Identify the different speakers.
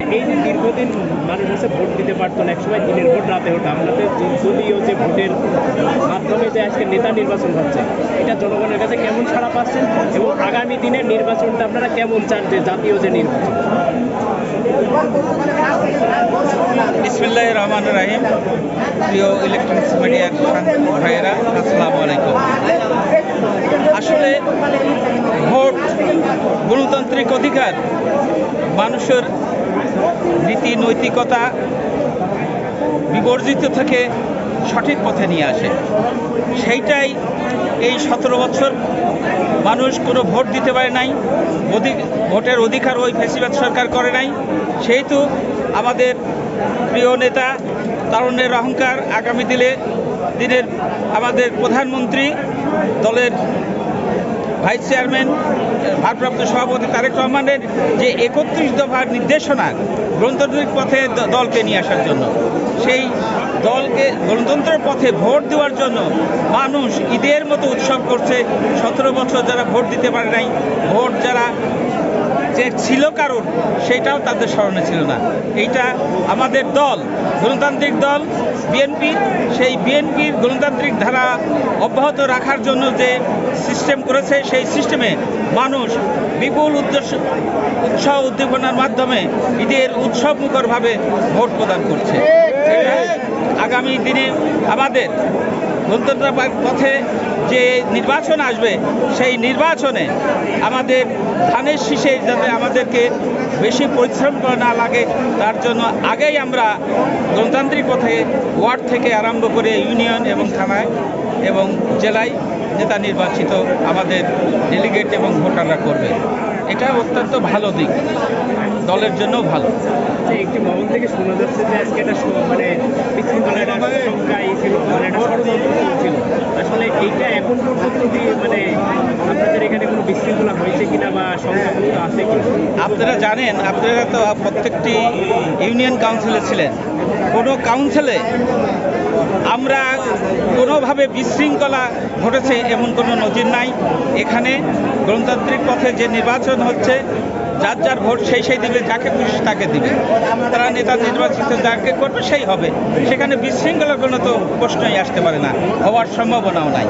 Speaker 1: এই যে দীর্ঘদিন মানুষ হচ্ছে ভোট দিতে পারতো না, একসময় দিনের ভোট, রাতে হতো আপনাদের দলীয় যে ভোটের মাধ্যমে যে আজকে নেতা নির্বাচন হচ্ছে, এটা জনগণের কাছে কেমন সাড়া পাচ্ছেন এবং আগামী দিনের নির্বাচনটা আপনারা কেমন চান যে জাতীয় যে নির্বাচন?
Speaker 2: বিসমিল্লাহ রহমান রাহিম। প্রিয় ইলেকট্রনিক্স মিডিয়ার ভাইয়েরা, আসসালামু আলাইকুম। আসলে ভোট গণতান্ত্রিক অধিকার মানুষের নীতি, নৈতিকতা বিবর্জিত থেকে সঠিক পথে নিয়ে আসে। সেইটাই এই সতেরো বছর মানুষ কোনো ভোট দিতে পারে নাই ভোটের অধিকার ওই ফেসিবাদ সরকার করে নাই। সেহেতু আমাদের প্রিয় নেতা তারুণ্যের অহংকার আগামী দিনে দিনের আমাদের প্রধানমন্ত্রী দলের ভাইস চেয়ারম্যান, ভারপ্রাপ্ত সভাপতি তারেক রহমানের যে একত্রিশ দফার নির্দেশনা গণতান্ত্রিক পথে দলকে নিয়ে আসার জন্য, সেই দলকে গণতন্ত্রের পথে ভোট দেওয়ার জন্য মানুষ ঈদের মতো উৎসব করছে। সতেরো বছর যারা ভোট দিতে পারে নাই, ভোট যারা যে ছিল কারণ, সেটাও তাদের স্মরণে ছিল না। এইটা আমাদের দল, গণতান্ত্রিক দল বিএনপি সেই বিএনপির গণতান্ত্রিক ধারা অব্যাহত রাখার জন্য যে সিস্টেম করেছে, সেই সিস্টেমে মানুষ বিপুল উদ্দেশ্য, উৎসাহ উদ্দীপনার মাধ্যমে ঈদের উৎসব মুখরভাবে ভোট প্রদান করছে। আগামী দিনে আমাদের গণতন্ত্র পথে যে নির্বাচন আসবে, সেই নির্বাচনে আমাদের ধানের শীষে যাতে আমাদেরকে বেশি পরিশ্রম করা না লাগে, তার জন্য আগেই আমরা গণতান্ত্রিক পথে ওয়ার্ড থেকে আরম্ভ করে ইউনিয়ন এবং থানায় এবং জেলায় নেতা নির্বাচিত আমাদের ডেলিগেট এবং ভোটাররা করবে। এটা অত্যন্ত ভালো দিক। দলের জন্যও ভালো।
Speaker 1: যে একটি ভবন থেকে শোনা যাচ্ছে যে আজকে একটা মানে বিশৃঙ্খলা একটা সংখ্যা ছিল মানে একটা ষড়যন্ত্র চলছিল আসলে এইটা এখন পর্যন্ত মানে আপনাদের এখানে কোনো বিশৃঙ্খলা হয়েছে কিনা বা আছে কিনা?
Speaker 2: আপনারা জানেন আপনারা তো প্রত্যেকটি ইউনিয়ন কাউন্সিলে ছিলেন। কোনো কাউন্সিলে আমরা কোনোভাবে বিশৃঙ্খলা ঘটেছে এমন কোনো নজির নাই। এখানে গণতান্ত্রিক পথে যে নির্বাচন হচ্ছে যার যার ভোট সেই সেই দিবে, যাকে খুশি তাকে দিবে। তারা নেতা নির্বাচিত যাকে করবে সেই হবে। সেখানে বিশৃঙ্খলা কোনো তো প্রশ্নই আসতে পারে না, হওয়ার সম্ভাবনাও নাই।